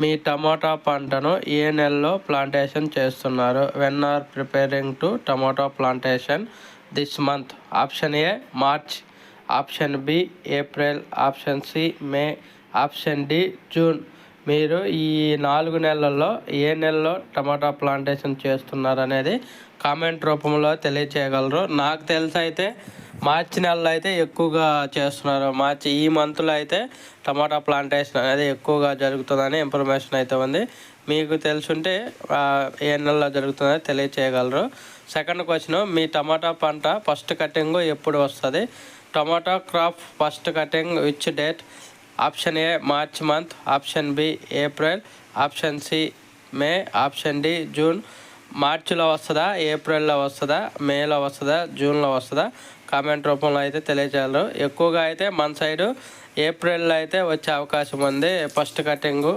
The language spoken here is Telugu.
మీ టమాటా పంటను ఏ నెలలో ప్లాంటేషన్ చేస్తున్నారు? When are preparing to tomato plantation this month option A March option B April option C May option D June మీరు ఈ నాలుగు నెలల్లో ఏ నెలలో టమాటా ప్లాంటేషన్ చేస్తున్నారు అనేది కామెంట్ రూపంలో తెలియచేయగలరు. నాకు తెలిసి అయితే మార్చి నెలలో అయితే ఎక్కువగా చేస్తున్నారు. మార్చి ఈ మంత్లో అయితే టమాటా ప్లాంటేషన్ అనేది ఎక్కువగా జరుగుతుందని ఇన్ఫర్మేషన్ అయితే ఉంది. మీకు తెలుసుంటే ఏ నెలలో జరుగుతుందో తెలియచేయగలరు. సెకండ్ క్వశ్చన్ మీ టమాటా పంట ఫస్ట్ కటింగ్ ఎప్పుడు వస్తుంది? Tomato crop first cutting which date? Option A March month. Option B April. Option C May. Option D June. మార్చిలో వస్తుందా ఏప్రిల్లో వస్తుందా మేలో వస్తుందా జూన్లో వస్తుందా? కామెంట్ రూపంలో అయితే తెలియజేయాలి ఎక్కువగా అయితే మన సైడు ఏప్రిల్లో అయితే వచ్చే అవకాశం ఉంది. First cutting